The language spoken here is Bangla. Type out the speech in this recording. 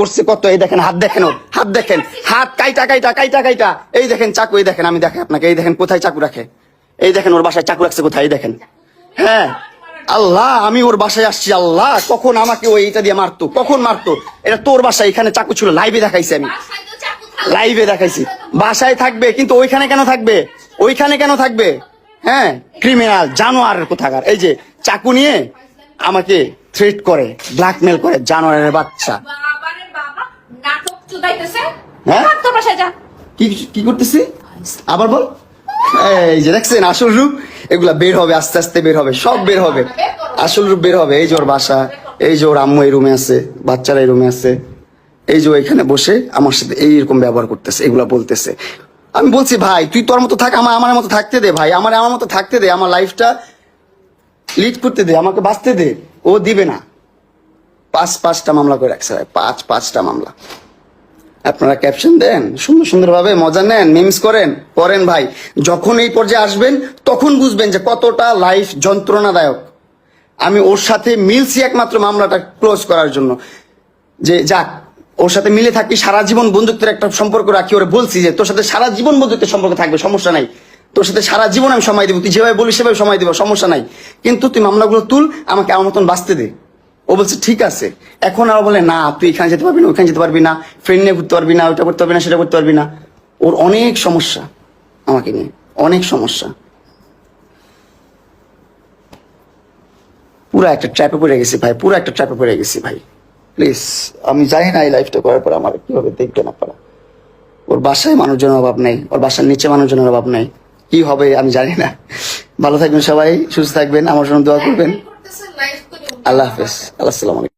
করছে কত, এই দেখেন, হাত দেখেন হাত দেখেন, হাত কাইটা কাইটা কাইটা কাইটা। এই দেখেন চাকু, এই দেখেন, আমি দেখেন আপনাকে, এই দেখেন কোথায় চাকু রাখে? এই দেখেন ওর বাসায় চাকু রাখছে কোথায় দেখেন। হ্যাঁ আল্লাহ, আমি ওর বাসায় আসছি, আল্লাহ, কখন আমাকে ওই এইটা দিয়ে মারতো, কখন মারতো? এটা তোর বাসায়, এখানে চাকু ছিল লাইভে দেখাইছি আমি। লাইভে দেখাইছি। বাসায় থাকবে, কিন্তু ওইখানে কেন থাকবে? ওইখানে কেন থাকবে? হ্যাঁ ক্রিমিনাল জানোয়ারের কোথাকার। এই যে, চাকু নিয়ে আমাকে থ্রেট করে ব্ল্যাকমেল করে জানোয়ারের বাচ্চা। চুদাইতেছে হ্যাঁ? তোর বাসায় যা। কি কি করতেছি? আবার বল। এই যে দেখছেন আসল রূপ এগুলা বের হবে আস্তে আস্তে বের হবে সব বের হবে। আসল রূপ বের হবে। এই যে ওর বাসা এই যে ওর আম্মু এই রুমে আছে বাচ্চারা এই রুমে আছে। এই যে এখানে বসে আমার সাথে এইরকম ব্যবহার করতেছে এগুলা বলতেছে। আমি বলছি ভাই তুই তোর মতো থাক আমার আমার মতো থাকতে দে ভাই। আমার আমার মতো থাকতে দে আমার লাইফটা লিড করতে দে আমাকে বাঁচতে দে। ও দিবে না। পাঁচ পাঁচটা মামলা করে রাখছে ভাই। পাঁচ পাঁচটা মামলা। আপনারা ক্যাপশন দেন, সুন্দর সুন্দর ভাবে মজা নেন মিমস করেন করেন ভাই। যখন এই পর্যায়ে আসবেন, তখন বুঝবেন যে কতটা লাইফ যন্ত্রণাদায়ক। আমি ওর সাথে মিলছি একমাত্র মামলাটা ক্লোজ করার জন্য। যে যাক, ওর সাথে মিলে থাকি, সারা জীবন বন্ধুত্বের একটা সম্পর্ক রাখি, ওরে বলছি যে, তোর সাথে সারা জীবন বন্ধুত্বের সম্পর্ক থাকবে, সমস্যা নাই। তোর সাথে সারা জীবন আমি সময় দেবো, তুই যেভাবে বলিস সেভাবে সময় দেবো, সমস্যা নাই। কিন্তু তুই মামলাগুলো তুল, আমাকে আমার মতন বাঁচতে দে। ও বলছে, ঠিক আছে। এখন আর বলে, না, তুই এখানে যেতে পারবি না ওইখানে যেতে পারবি না ফ্রেন্ড নিয়ে ঘুরতে পারবি না, ওইটা করতে পারবি না, সেটা করতে পারবি না। ওর অনেক সমস্যা আমাকে নিয়ে, অনেক সমস্যা। পুরো একটা ট্র্যাপে পড়ে গেছি ভাই, পুরো একটা ট্র্যাপে পড়ে গেছি ভাই। প্লিজ আমি জানি না এই লাইফটা করার পর আমার কীভাবে দেখবে না পারা ওর বাসায় মানুষজনের অভাব নেই, ওর বাসার নিচে মানুষজনের অভাব নেই। কি হবে আমি জানি না। ভালো থাকবেন সবাই, সুস্থ থাকবেন, আমার জন্য দোয়া করবেন। আল্লাহ হাফেজ। আল্লাহ সালাম